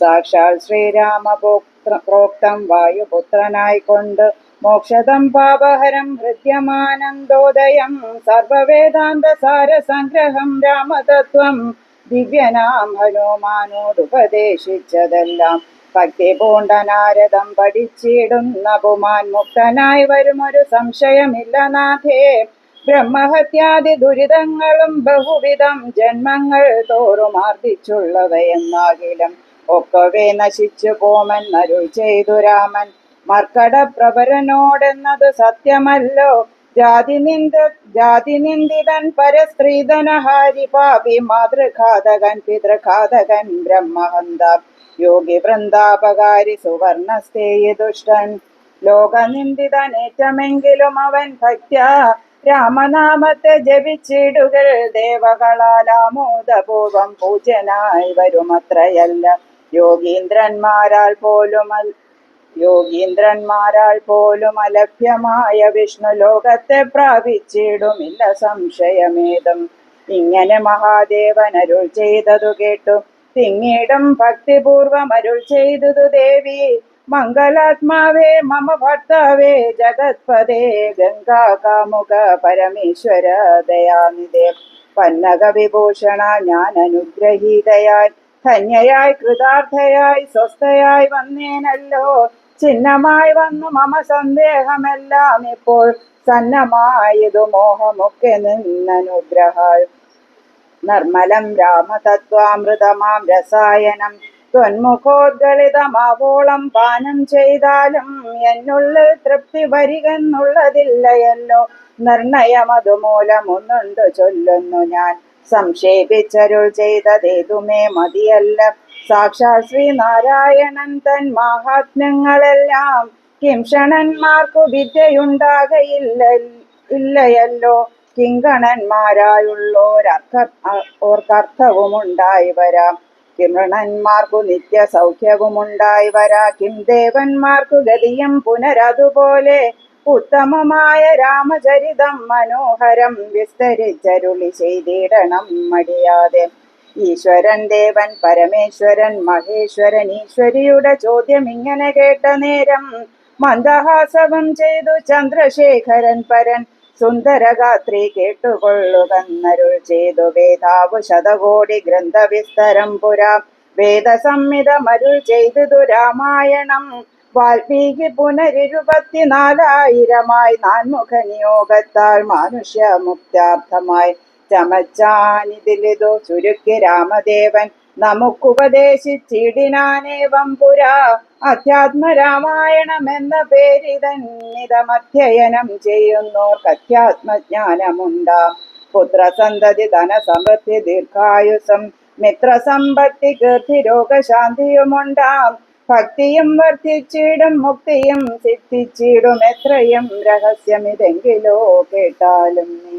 സാക്ഷാൽ ശ്രീരാമ പ്രോക്തം വായുപുത്രനായിക്കൊണ്ട് മോക്ഷതം പാപഹരം ഹൃദ്യമാനന്ദോദയം സർവവേദാന്ത സാരസംഗ്രഹം രാമതത്വം ദിവ്യനാം ഹനുമാനോടുപദേശിച്ചതെല്ലാം. ഭക്തി പൂണ്ടനാരദം പഠിച്ചിടുന്ന പുമാൻ മുക്തനായി വരുമൊരു സംശയമില്ല നാഥേ. ബ്രഹ്മഹത്യാദി ദുരിതങ്ങളും ബഹുവിധം ജന്മങ്ങൾ തോറും ആർജിച്ചുള്ളവയെന്നാകിലും ഒക്കവേ നശിച്ചു പോമെന്നരുൾ ചെയ്തു രാമൻ. മർക്കടപ്രഭരനോടെന്നത് സത്യമല്ലോ. ജാതി നിന്ദ ജാതി നിന്ദിതൻ പരസ്ത്രീധനഹാരി പാപി മാതൃഘാതകൻ പിതൃഘാതകൻ ബ്രഹ്മഹന്ത. യോഗി വൃന്ദാപകാരി സുവർണസ്ഥേയ ദുഷ്ടൻ. ലോകനിന്ദിതനേറ്റമെങ്കിലും അവൻ ഭക്ത രാമനാമത്തെ ജപിച്ചിടുകൾ ദേവകളാൽ ആമോദപൂർവം പൂജനായി വരുമത്രയല്ല. യോഗീന്ദ്രന്മാരാൽ പോലും യോഗീന്ദ്രന്മാരാൽ പോലും അലഭ്യമായ വിഷ്ണു ലോകത്തെ പ്രാപിച്ചിടുമില്ല സംശയമേതും. ഇങ്ങനെ മഹാദേവൻ അരുൾ ചെയ്തതു കേട്ടു. പിന്നീടും ഭക്തിപൂർവം അരുൾ ചെയ്തതു ദേവി. മംഗളാത്മാവേ മമ ഭർത്താവേ ജഗത്പദേ ഗംഗാ കാമുക പരമേശ്വര ദയാനിദേ പന്നക വിഭൂഷണ ഞാൻ അനുഗ്രഹീതയായി ധന്യയായി കൃതാർത്ഥയായി സ്വസ്ഥയായി വന്നേനല്ലോ. ചിഹ്നമായി വന്നു മമ സന്ദേഹമെല്ലാം ഇപ്പോൾ സന്നമായതു മോഹമൊക്കെ നിന്നനുഗ്രഹാൽ. നിർമ്മലം രാമതത്വാമൃതമാം രസായനം ത്വന്മുഖോദ്ഗളിതമാവോളം പാനം ചെയ്താലും എന്നുള്ളിൽ തൃപ്തി വരികെന്നുള്ളതില്ലയല്ലോ. നിർണയം അതുമൂലം ഒന്നുണ്ട് ചൊല്ലുന്നു ഞാൻ. സംക്ഷേപിച്ചരുൾ ചെയ്തതേതുമേ മതിയല്ല. സാക്ഷാൽ ശ്രീനാരായണൻ തൻ മഹാത്മ്യങ്ങളെല്ലാം കിംഷണന്മാർക്കു വിദ്യയുണ്ടാകയില്ല ഇല്ലയല്ലോ. കിങ്കണന്മാരായുള്ളോരർത്ഥ ഓർക്കർത്ഥവുമുണ്ടായി വരാം. കിമൃണന്മാർക്കു സൗഖ്യവുമുണ്ടായി വരാ. കിം ദേവന്മാർക്കു ഗതിയും പുനരതുപോലെ ഉത്തമമായ രാമചരിതം മനോഹരം വിസ്തരിച്ചരുളി ചെയ്തിടണം മടിയാതെ. ഈശ്വരൻ ദേവൻ പരമേശ്വരൻ മഹേശ്വരൻ ഈശ്വരിയുടെ ചോദ്യം ഇങ്ങനെ കേട്ട നേരം മന്ദഹാസവം ചെയ്തു ചന്ദ്രശേഖരൻ പരൻ. സുന്ദരഗാത്രി കേട്ടുകൊള്ളുകന്നരുൾ ചെയ്തു വേദാവു ശതകോടി ഗ്രന്ഥവിസ്തരം പുരാ. വേദസംഹിതമരുൾ ചെയ്തു രാമായണം. വാൽമീകി പുനരിരുപത്തിനാലായിരമായി നാൻമുഖ നിയോഗത്താൽ മനുഷ്യ മുക്താർത്ഥമായി ചമച്ചാനിതിലിതോ ചുരുക്കി രാമദേവൻ നമുക്കുപദേശിച്ചിടിനാനേവം പുരാ. അധ്യാത്മരാമായണം എന്ന പേരിതന്നിതമധ്യയനം ചെയ്യുന്നോർക്ക് അധ്യാത്മജ്ഞാനമുണ്ടാം പുത്രസന്തതി ധനസമൃദ്ധി ദീർഘായുസം മിത്രസമ്പത്തി കീർത്തി രോഗശാന്തിയുമുണ്ടാം ഭക്തിയും വർദ്ധിച്ചിടും മുക്തിയും സിദ്ധിച്ചിടും. എത്രയും രഹസ്യമിതെങ്കിലോ കേട്ടാലും നീ